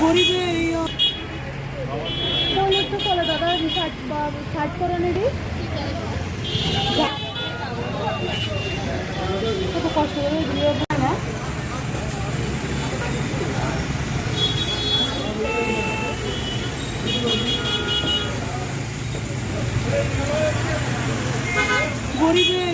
গরিবের তাহলে একটু দাদা রিসার্চ সার্চ করে নিবি কষ্ট করে দিয়ে না? গরিবের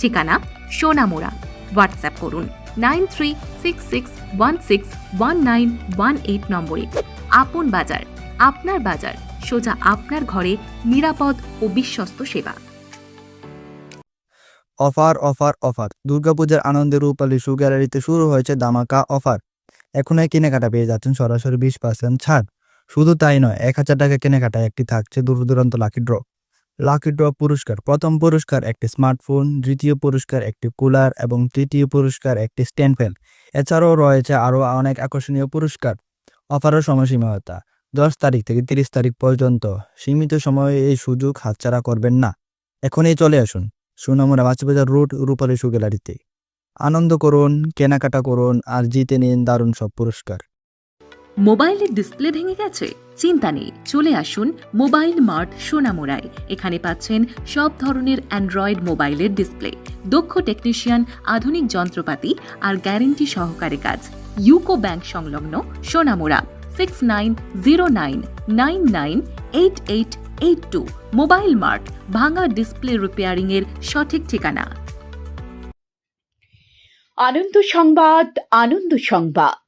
ঠিকানা সোনামোড়া। হোয়াটসঅ্যাপ করুন nine three six six one six one nine one eight নম্বরে। আপন বাজার, আপনার বাজার, সোজা আপনার ঘরে নিরাপদ ও বিশ্বস্ত সেবা। Offer offer offer. দুর্গাপূজার আনন্দের রূপালী শু গ্যালারিতে শুরু হয়েছে দামাকা অফার। এখন এখনই কেনাকাটা পেয়ে যাচ্ছেন সরাসরি বিশ পার্সেন্ট ছাড়। শুধু তাই নয়, এক হাজার টাকা কেনাকাটায় একটি থাকছে দূর দূরান্ত লাকি ড্র। লাকি ড্র পুরস্কার। প্রথম পুরস্কার একটি স্মার্টফোন দ্বিতীয় পুরস্কার একটি কুলার এবং তৃতীয় পুরস্কার একটি স্ট্যান্ড ফ্যান এছাড়াও রয়েছে আরও অনেক আকর্ষণীয় পুরস্কার। অফারের সময়সীমাতা দশ তারিখ থেকে তিরিশ তারিখ পর্যন্ত। সীমিত সময়ে এই সুযোগ হাতছাড়া করবেন না। এখনই চলে আসুন। সুনামুরা মাছবাজার রোড, রূপালী শু গ্যালারিতে। আনন্দ করুন, কেনাকাটা করুন আর জিতে নিন দারুণ সব পুরস্কার। মোবাইলের ডিসপ্লে ভেঙে গেছে? চিন্তা নেই, চলে আসুন মোবাইল মার্ট সোনামোড়ায়। এখানে পাচ্ছেন সব ধরনের অ্যান্ড্রয়েড মোবাইলের ডিসপ্লে। দক্ষ টেকনিশিয়ান, আধুনিক যন্ত্রপাতি আর গ্যারেন্টি সহকারে কাজ। ইউকো ব্যাংক সংলগ্ন Sonamora six nine zero nine nine nine eight eight eight two mobile mart, ভাঙা ডিসপ্লে রিপেয়ারিং এর সঠিক ঠিকানা। আনন্দ সংবাদ আনন্দ সংবাদ।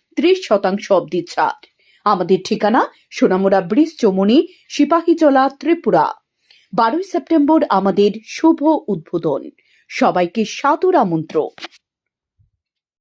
ত্রিশ শতাংশ অব্দি ছাড়। আমাদের ঠিকানা সোনামুড়া ব্রিজ চমুনি, সিপাহীজলা ত্রিপুরা। বারোই সেপ্টেম্বর আমাদের শুভ উদ্বোধন। সবাইকে সাদর আমন্ত্রণ।